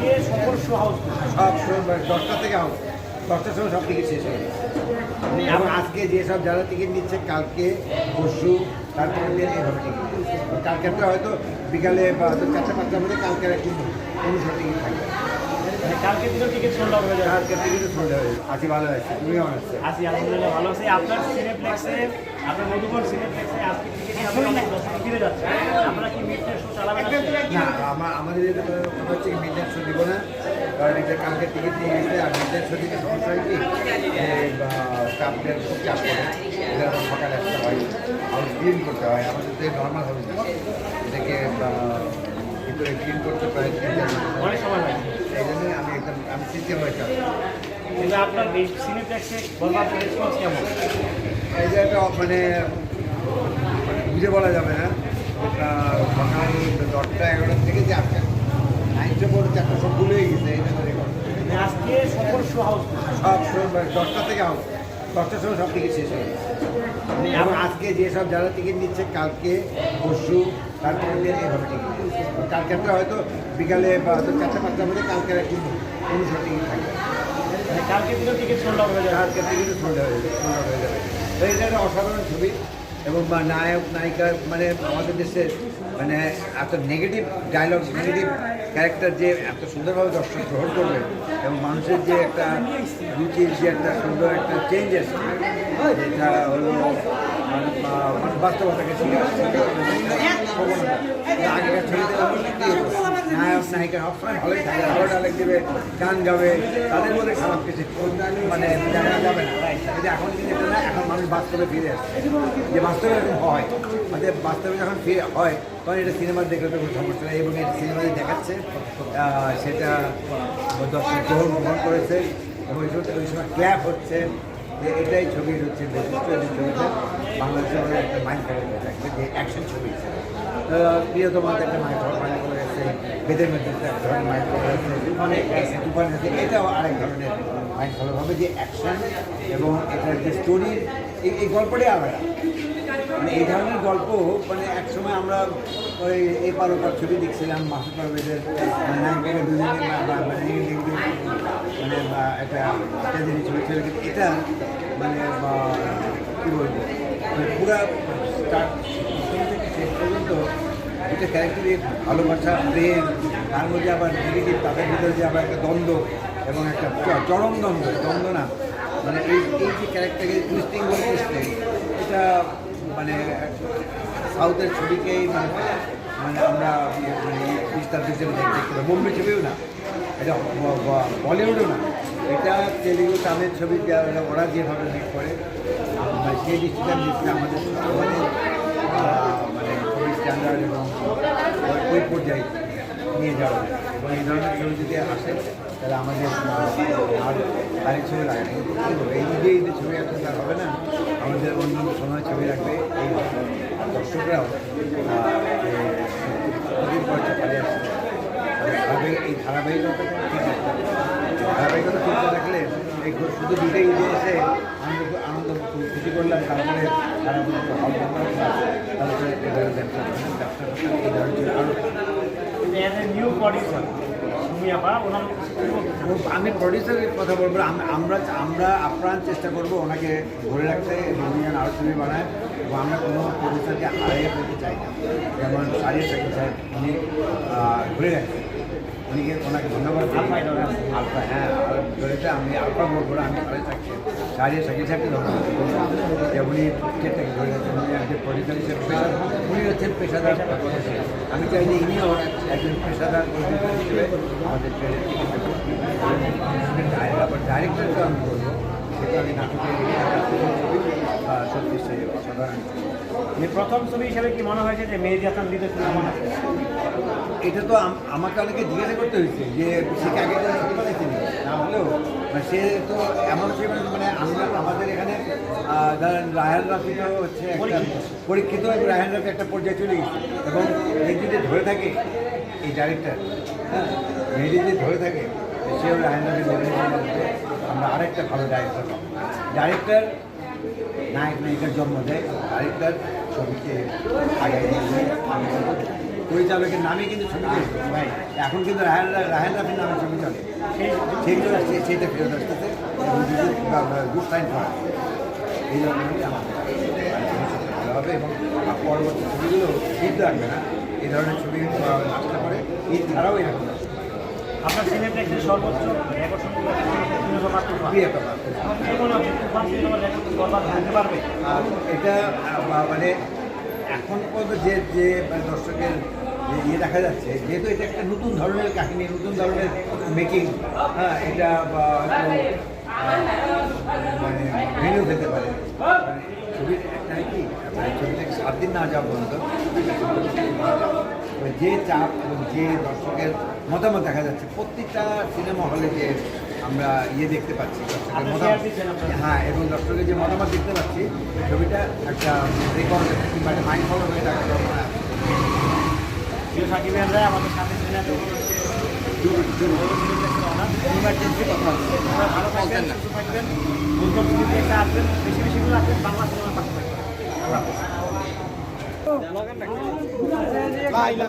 আজকে সকল হাউস সব শো- মানে দশটা থেকে আউট দশটার সময় সব টিকিট শেষ হয়ে গেছে। এবং আজকে যেসব যারা টিকিট নিচ্ছে, কালকে, পরশু তারপরে এইভাবে টিকিট কালকে একটা হয়তো বিকালে বা হয়তো চারটে, পাঁচটার মধ্যে কালকে কিন্তু অনুষ্ঠান টিকিট থাকবে কালকে দিনও টিকিট সোল্ড আউট হয়ে যাবে। কালকে টিকিট শুনতে হবে আছি ভালো আছে তুমি কেমন আছে। আছি আলহামদুলিল্লাহ ভালো আছি। আপনার সিনেপ্লেক্সে আপনার মধুবন সিনেপ্লেক্সে আজকে টিকিট ফিরে যাচ্ছে আপনারা কি মিটে শো চালাবেন না আমার আমাদের কথা হচ্ছে মিড নাইট শো দিব না। কারণ এটা কালকে টিকিট নিয়ে গেছে আর মিড নাইট শো দিকে সমস্যা হয় কি? স্টাফদের খুব চাপ করে এটা আবার সকালে আসতে হয় আর ক্লিন করতে হয়। আমাদের তো নর্মাল হবে না। এটাকে ভিতরে ক্লিন করতে পারে অনেক সময় লাগে এই জন্যই আমি একদম আমি সিস্টেম হয়েছিলাম কিন্তু আপনার সিনেপ্লেক্সে রেসপন্স কেমন? এই যে একটা মানে মানে বুঝে বলা যাবে না ওটা সকাল দশটা এগারোটা থেকে যে আসছে নাইনটা পরে চারটা সব ভুলেই গেছে এই জন্য মানে আজকে সকল শো হাউস সব মানে দশটা থেকে আউট দশটার সময় সব টিকিট শেষ হয়ে গেছে। এবং আজকে যেসব যারা টিকিট নিচ্ছে কালকে পরশু তারপরে দিন এইভাবে টিকিট কালকে একটা হয়তো বিকালে বা হয়তো চারটে পাঁচটার মধ্যে কালকে কিন্তু অনুষ্ঠান টিকিট থাকবে। মানে কালকে দিনও টিকিট সোল্ড হয়ে যাবে। কালকে টিকিট সোল্ড হয়ে যাবে। সোল্ড হয়ে যাবে। তো এটা একটা অসাধারণ ছবি। এবং নায়ক, নায়িকা মানে আমাদের দেশে মানে এত নেগেটিভ ডায়লগ নেগেটিভ ক্যারেক্টার যে এত সুন্দরভাবে দর্শক গ্রহণ করবে এবং মানুষের যে একটা রুচির যে একটা সুন্দর একটা চেঞ্জ আসছে যেটা হলো বাস্তবতাকে? নায়ক, নায়িকা সবসময় ভালোই থাকে, ভালো ডায়লগ দেবে, গান গাবে, তাদের মধ্যে খারাপ কিছু মানে যাবে না। এখন এখন মানুষ বাস্তবে ফিরে আসছে। যে বাস্তবে এরকম হয়। আমাদের বাস্তবে যখন ফিরে হয়, তখন এটা সিনেমা দেখলে তো কোনো সমস্যা নেই এবং এটা সিনেমাতে দেখাচ্ছে সেটা দর্শক গ্রহণ গ্রহণ করেছে। এবং ওই সময় ওই সময় ক্ল্যাপ হচ্ছে। যে এটাই ছবির হচ্ছে, বৈশিষ্ট্য এই ছবিটা। বাংলাদেশের একটা মাইন্ড করে থাকবে যে অ্যাকশন ছবি। প্রিয়তমাতে একটা মাইন্ড মাইন্ড করে গেছে বেদের মধ্যে একটা এক ধরনের মাইন্ড ফলো আছে তুফানে তুফান এটাও আরেক ধরনের মাইন্ড ফলো হবে যে অ্যাকশন এবং এটার যে স্টোরির এই গল্পটাই আলাদা। মানে এই ধরনের গল্প মানে একসময় আমরা ওই এই পার ওপার ছবি দেখছিলাম, মাসুদ পারভেজের নায়িকাকে দুজনে মানে মানে একটা ট্র্যাজেডি ছবি ছিল কিন্তু এটা মানে কী বলব মানে পুরা স্টার্ট শেষ পর্যন্ত এটা ক্যারেক্টারে ভালোবাসা, প্রেম, তার মধ্যে আবার নেগেটিভ তাদের ভিতরে যে আবার একটা দ্বন্দ্ব এবং একটা চরম দ্বন্দ্ব দ্বন্দ্ব না মানে এই এই যে ক্যারেক্টারকে টুইস্টিং বলে এটা মানে সাউথের ছবিকেই মানে মানে আমরা দৃষ্টান্ত হিসেবে দেখ- দেখতে পাই বোম্বে ছবিও না, এটা বলিউডও না এটা তেলেগু তামিল ছবি ওরা যেভাবে মেক করে মানে সেই দৃষ্টিতে আমি আমাদের মানে মানে ছবি স্ট্যান্ডার্ড এবং ওই- পর্যায়ে নিয়ে যাওয়া। এবং এই ধরনের ছবি যদি আসে, তাহলে আমাদের আর তারিখ ছবি লাগে এই যে ছবি এখন তার হবে না। আমাদের অন্য সময় ছবি রাখবে এই দর্শকরাও এই ধারাবাহিকতা ধারাবাহিকতা রাখলে এই আমি প্রডিউসারের কথা বলব। আমরা আমরা আপ্রাণ চেষ্টা করব ওনাকে ধরে রাখতে এবং উনি যেন আরও ছবি বানায় এবং আমরা কোনো প্রডিউসারকে হারিয়ে ফেলতে চাই না যেমন সারিয়ে থাকি স্যার উনি ঘুরে রাখছেন উনিকে ওনাকে ধন্যবাদ। আলফা হ্যাঁ আমি আলফা বলব আমি ঘরে থাকছি শাকিল সাহেবকে ধন্যবাদ। দিই উনি ধরে উনি একজন প্রডিউসার পেশাদার। উনি হচ্ছেন পেশাদার আমি চাই যে ইনিও একজন পেশাদার হিসেবে আমাদের আবার ডাইরেক্টরকে আমি বলব, সেটা আমি নাটকের সত্যি সে মানে প্রথম ছবি হিসেবে কি মনে হয়েছে যে মেহেদি হাসান দিতে আছে এটা তো আম- আমাকে অনেকে জিজ্ঞাসা করতে হয়েছে যে সে কি আগে ছবি না হলেও মানে সে তো এমন বানাইছে, মানে আমরা আমাদের এখানে ধরেন রায়হান রাফি তো হচ্ছে একটা পরীক্ষিত। পরীক্ষিত রায়হান রাফি একটা পর্যায়ে চলে গেছে। এবং এই যদি ধরে থাকে এই ডাইরেক্টর হ্যাঁ? মেহেদি যদি ধরে থাকে সেও রায়হান রাফি আমরা আরেকটা ভালো ডাইরেক্টর পাবো। ডাইরেক্টর নায়ক নায়িকার জন্ম দেয় ডাইরেক্টর ছবিকে আগে পরিচালকের নামে কিন্তু ছবি ভাই এখন কিন্তু রাহেন রাফির নামে ছবি চলে। আসছে সেইটা ফেরত আসতেছে। গুড সাইন করা এই আমাদের ভালো হবে এবং পরবর্তী ছবিগুলো ঈদ লাগবে না। এই ধরনের ছবি কিন্তু আসতে পারে ঈদ ছাড়াও এরকম। আপনার সর্বোচ্চ রেকর্ড পারবে আর এটা মানে এখন পর্যন্ত যে যে দর্শকের ইয়ে দেখা যাচ্ছে যেহেতু এটা একটা নতুন ধরনের কাহিনী নতুন ধরনের মেকিং হ্যাঁ এটা মানে ভেন্যু পেতে পারে। ছবির একটা কি? মানে সাত দিন না যাওয়া পর্যন্ত। মানে যে চাপ এবং যে দর্শকের মতামত দেখা যাচ্ছে প্রত্যেকটা সিনেমা হলে যে আমরা ইয়ে দেখতে পাচ্ছি দর্শকের মতামত। হ্যাঁ এবং দর্শকের যে মতামত দেখতে পাচ্ছি ছবিটা একটা রেকর্ড কিংবা একটা মাইন্ড ফলো হয়ে থাকা আমাদের সাথে ইমার্জেন্সি কথা ভালো থাকবেন থাকবেন আসবেন বেশি বেশি করে আসবেন বাংলা সিনেমার পাশে থাকবেন